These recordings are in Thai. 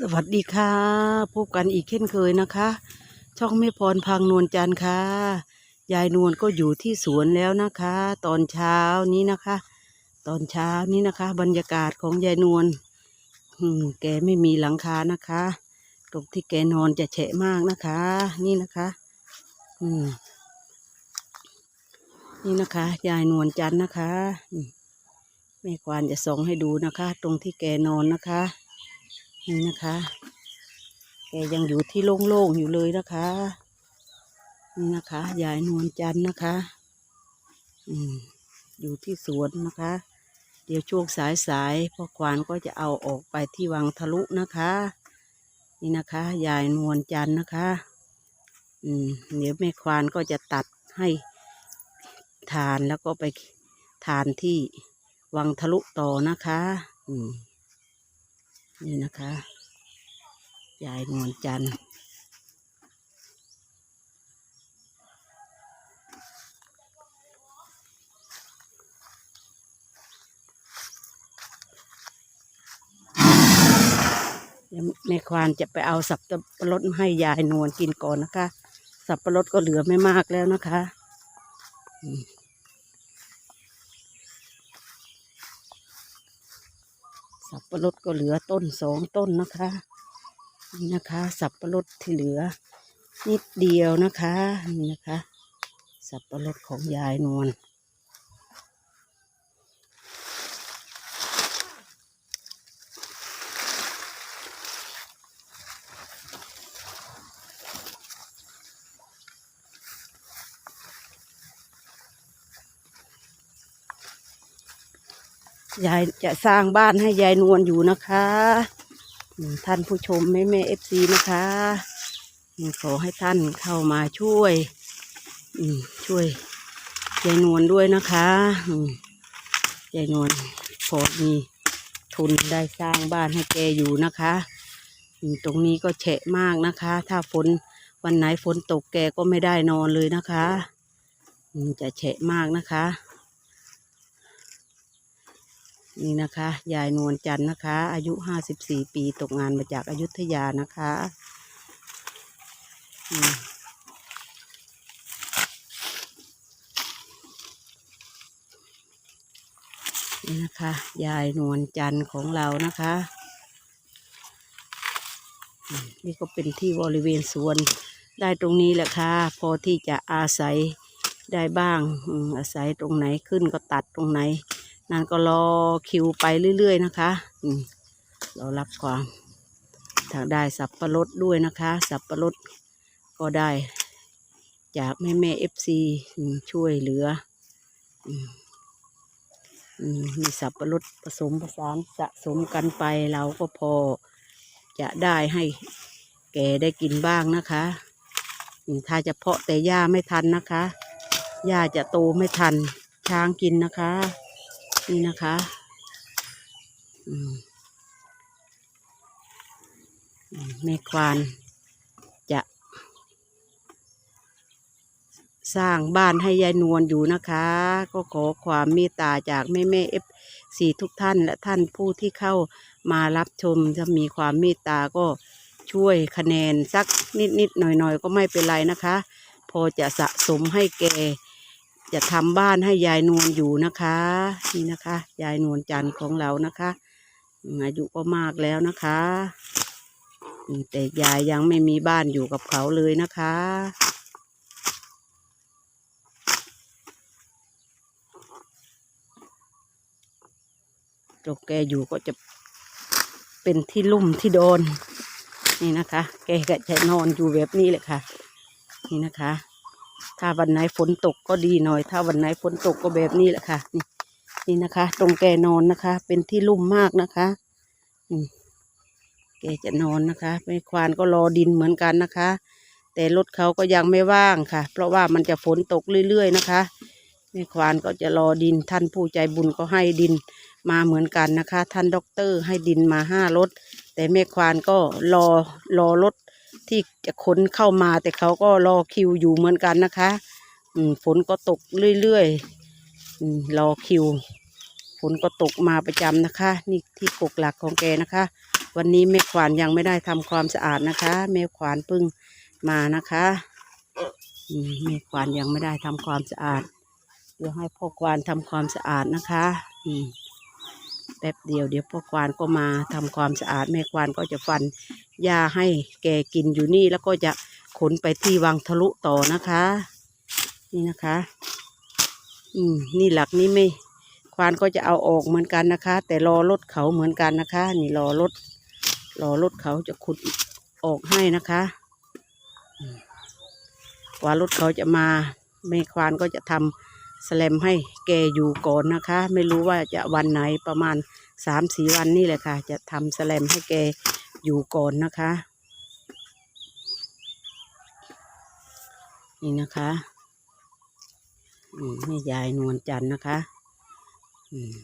สวัสดีค่ะ พบกันอีกเช่นเคยนะคะ ช่องแม่พรพังนวลจันทร์ค่ะ ยายนวลก็อยู่ที่สวนแล้วนะคะ ตอนเช้านี้นะคะ ตอนเช้านี้นะคะ บรรยากาศของยายนวลอืมแกไม่มีหลังคานะคะ ตรงที่แกนอนจะแฉะมากนะคะ นี่นะคะ อืม นี่นะคะ ยายนวลจันทร์นะคะแม่ควานจะส่องให้ดูนะคะ ตรงที่แกนอนนะคะ นี่นะคะแกยังอยู่ที่โล่งๆอยู่เลยนะคะ นี่นะคะยายนวลจันทร์นะคะ อืมอยู่ที่สวนนะคะ เดี๋ยวช่วงสายๆพ่อควานก็จะเอาออกไปที่วังทะลุนะคะ นี่นะคะยายนวลจันทร์นะคะ อืมเดี๋ยวแม่ควานก็จะตัดให้ทานแล้วก็ไปทานที่วังทะลุต่อนะคะ อืม นี่นะคะยายนวลจันทร์เดี๋ยวแม่ควานจะไปเอาสับปะรดมาให้ยายนวลกินก่อนนะคะ สับปะรดก็เหลือไม่มากแล้วนะคะอืม สับปะรดก็เหลือต้นสองต้นนะคะ นี่นะคะ สับปะรดที่เหลือ นิดเดียวนะคะ นี่นะคะ สับปะรดของยายนวล ยายจะสร้างบ้านให้ยายนวลอยู่นะคะ ท่านผู้ชมแม่แม่เอฟซีนะคะขอให้ท่านเข้ามาช่วยช่วยยายนวลด้วยนะคะยายนวลพอมีทุนได้สร้างบ้านให้แกอยู่นะคะ ตรงนี้ก็แฉะมากนะคะ ถ้าฝนวันไหนฝนตกแกก็ไม่ได้นอนเลยนะคะ จะแฉะมากนะคะ นี่นะคะ ยายนวลจันทร์นะคะ อายุห้าสิบสี่ปีตกงานมาจากอายุทยานะคะนี่นะคะ ยายนวลจันทร์ของเรานะคะ นี่ก็เป็นที่บริเวณสวนได้ตรงนี้แหละค่ะ พอที่จะอาศัยได้บ้างอาศัยตรงไหนขึ้นก็ตัดตรงไหน นั่นก็รอคิวไปเรื่อย ๆ นะคะเรารับความถ้าได้สับปะรดด้วยนะคะ สับปะรดก็ได้ จากแม่แม่เอฟซีช่วยเหลือมีสับปะรดผสมผสานสะสมกันไปเราก็พอจะได้ให้แกได้กินบ้างนะคะถ้าจะเพาะแต่หญ้าไม่ทันนะคะหญ้าจะโตไม่ทันช้างกินนะคะ นี่นะคะแม่ควานจะ สร้างบ้านให้ยายนวลอยู่นะคะ ก็ขอความเมตตาจากแม่แม่เอฟซีทุกท่านและท่านผู้ที่เข้ามารับชมถ้ามีความเมตตาก็ช่วยคะแนนสักนิดนิดๆหน่อยหน่อยๆก็ไม่เป็นไรนะคะ พอจะสะสมให้แก จะทำบ้านให้ยายนวลอยู่นะคะ นี่นะคะ ยายนวลจันทร์ของเรานะคะอายุก็มากแล้วนะคะแต่ยายยังไม่มีบ้านอยู่กับเขาเลยนะคะตรงแกอยู่ก็จะเป็นที่ลุ่มที่โดน นี่นะคะ แกก็จะนอนอยู่แบบนี้เลยค่ะ นี่นะคะ ถ้าวันไหนฝนตกก็ดีหน่อย ถ้าวันไหนฝนตกก็แบบนี้แหละค่ะ นี่นี่นะคะ ตรงแกนอนนะคะ เป็นที่ลุ่มมากนะคะแกจะนอนนะคะแม่ควานก็รอดินเหมือนกันนะคะ แต่รถเขาก็ยังไม่ว่างค่ะ เพราะว่ามันจะฝนตกเรื่อยๆนะคะแม่ควานก็จะรอดินท่านผู้ใจบุญก็ให้ดินมาเหมือนกันนะคะ ท่านด็อกเตอร์ให้ดินมาห้ารถแต่แม่ควานก็รอรอรถ ที่จะขนเข้ามาแต่เขาก็รอคิวอยู่เหมือนกันนะคะ อืมฝนก็ตกเรื่อยๆอืมรอคิว ฝนก็ตกมาประจำนะคะ นี่ที่กกหลักของแกนะคะ วันนี้แม่ขวานยังไม่ได้ทำความสะอาดนะคะแม่ขวานเพิ่งมานะคะอืมแม่ขวานยังไม่ได้ทำความสะอาดเดี๋ยวให้พ่อควานทำความสะอาดนะคะ อืม แป๊บเดียวเดี๋ยวพ่อควานก็มาทำความสะอาดแม่ควานก็จะฟันหญ้าให้แกกินอยู่นี่แล้วก็จะขนไปที่วังทะลุต่อนะคะ นี่นะคะ อืมนี่หลักนี้ไม่ ควานก็จะเอาออกเหมือนกันนะคะ แต่รอรถเขาเหมือนกันนะคะ นี่รอรถรอรถเขาจะขุดออกให้นะคะกว่ารถเขาจะมาแม่ควานก็จะท สแลมให้แกอยู่ก่อนนะคะ ไม่รู้ว่าจะวันไหนประมาณสามสี่วันนี่แหละค่ะ จะทำสแลมให้แกอยู่ก่อนนะคะ นี่นะคะอืมแม่ยายนวลจันทร์นะคะ อืม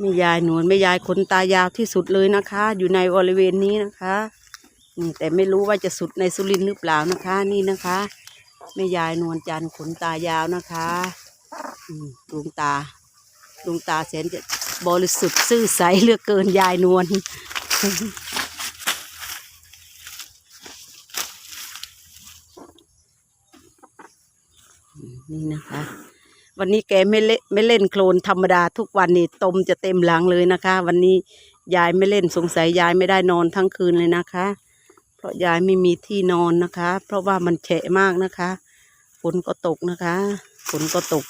แม่ยายนวลแม่ยายขนตายาวที่สุดเลยนะคะ อยู่ในบริเวณนี้นะคะนี่แต่ไม่รู้ว่าจะสุดในสุรินทร์หรือเปล่านะคะ นี่นะคะแม่ยายนวลจันทร์ขนตายาวนะคะดวงตาดวงตาแสนจะบริสุทธิ์ซื่อใสเลือกเกินยายนวลนี่นะคะ วันนี้แกไม่เล่นไม่เล่นโคลนธรรมดาทุกวันนี่ตมจะเต็มหลังเลยนะคะ วันนี้ยายไม่เล่นสงสัยยายไม่ได้นอนทั้งคืนเลยนะคะ เพราะยายไม่มีที่นอนนะคะ เพราะว่ามันแฉะมากนะคะฝนก็ตกนะคะฝนก็ตก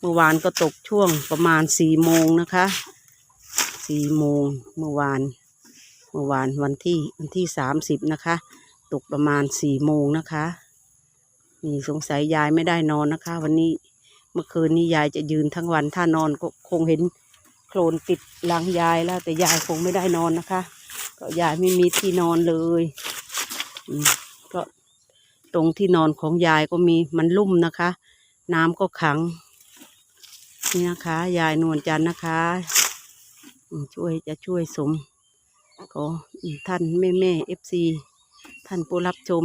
เมื่อวานก็ตกช่วงประมาณสี่โมงนะคะสี่โมงเมื่อวาน เมื่อวานวันที่วันที่สามสิบนะคะ ตกประมาณสี่โมงนะคะ นี่สงสัยยายไม่ได้นอนนะคะ วันนี้ เมื่อคืนนี้ยายจะยืนทั้งวันถ้านอนก็คงเห็นโคลนติดหลังยายแล้ว แต่ยายคงไม่ได้นอนนะคะเพราะยายไม่มีที่นอนเลยก็ตรงที่นอนของยายก็มีมันลุ่มนะคะ น้ำก็ขัง นี่นะคะ ยายนวลจันนะคะ ช่วยจะช่วยสมก็ท่านแม่แม่เอฟซีท่านผู้รับชม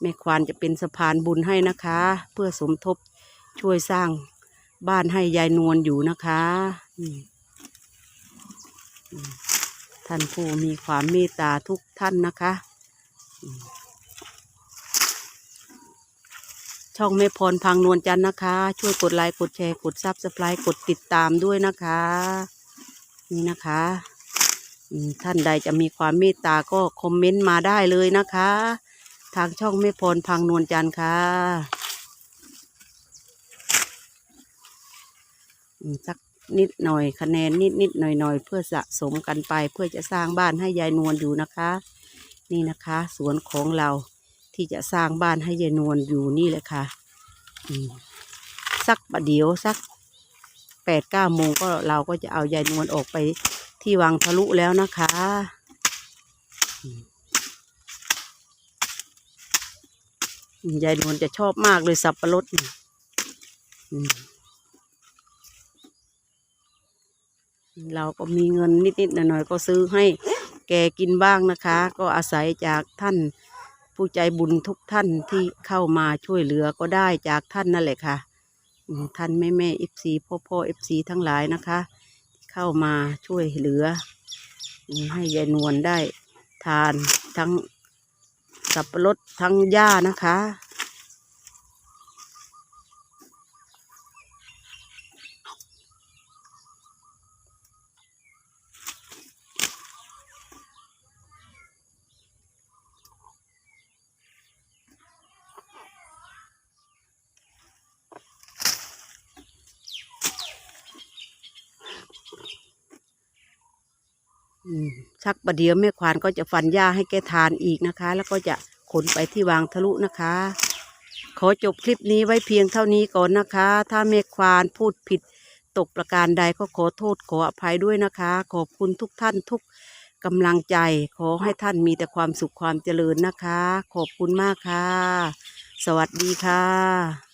แม่ควานจะเป็นสะพานบุญให้นะคะ เพื่อสมทบ ช่วยสร้างบ้านให้ยายนวลอยู่นะคะท่านผู้มีความเมตตาทุกท่านนะคะ ช่องแม่พรพังนวลจันนะคะ ช่วยกดไลค์กดแชร์กดซับสไครต์กดติดตามด้วยนะคะ นี่นะคะท่านใดจะมีความเมตตาก็คอมเมนต์มาได้เลยนะคะ ทางช่องแม่พรพังนวลจันทร์ค่ะ อืม สักนิดหน่อยคะแนนนิดนิดหน่อยหน่อยเพื่อสะสมกันไปเพื่อจะสร้างบ้านให้ยายนวลอยู่นะคะ นี่นะคะ สวนของเราที่จะสร้างบ้านให้ยายนวลอยู่นี่แหละค่ะสักประเดี๋ยวสักแปดเก้าโมงก็เราก็จะเอายายนวลออกไปที่วังทะลุแล้วนะคะ ยายนวลจะชอบมากเลยสับปะรดนี่อืม เราก็มีเงินนิดๆหน่อยๆก็ซื้อให้แกกินบ้างนะคะ ก็อาศัยจากท่านผู้ใจบุญทุกท่านที่เข้ามาช่วยเหลือก็ได้จากท่านนั่นแหละค่ะท่านแม่แม่เอฟซีพ่อพ่อเอฟซีทั้งหลายนะคะเข้ามาช่วยเหลือ ให้ยายนวลได้ทานทั้งสับปะรดทั้งหญ้านะคะ อืมชักประเดี๋ยวแม่ควานก็จะฟันหญ้าให้แกทานอีกนะคะ แล้วก็จะขนไปที่วางทะลุนะคะ ขอจบคลิปนี้ไว้เพียงเท่านี้ก่อนนะคะ ถ้าแม่ควานพูดผิดตกประการใดก็ขอโทษขออภัยด้วยนะคะ ขอบคุณทุกท่านทุกกำลังใจ ขอให้ท่านมีแต่ความสุขความเจริญนะคะ ขอบคุณมากค่ะ สวัสดีค่ะ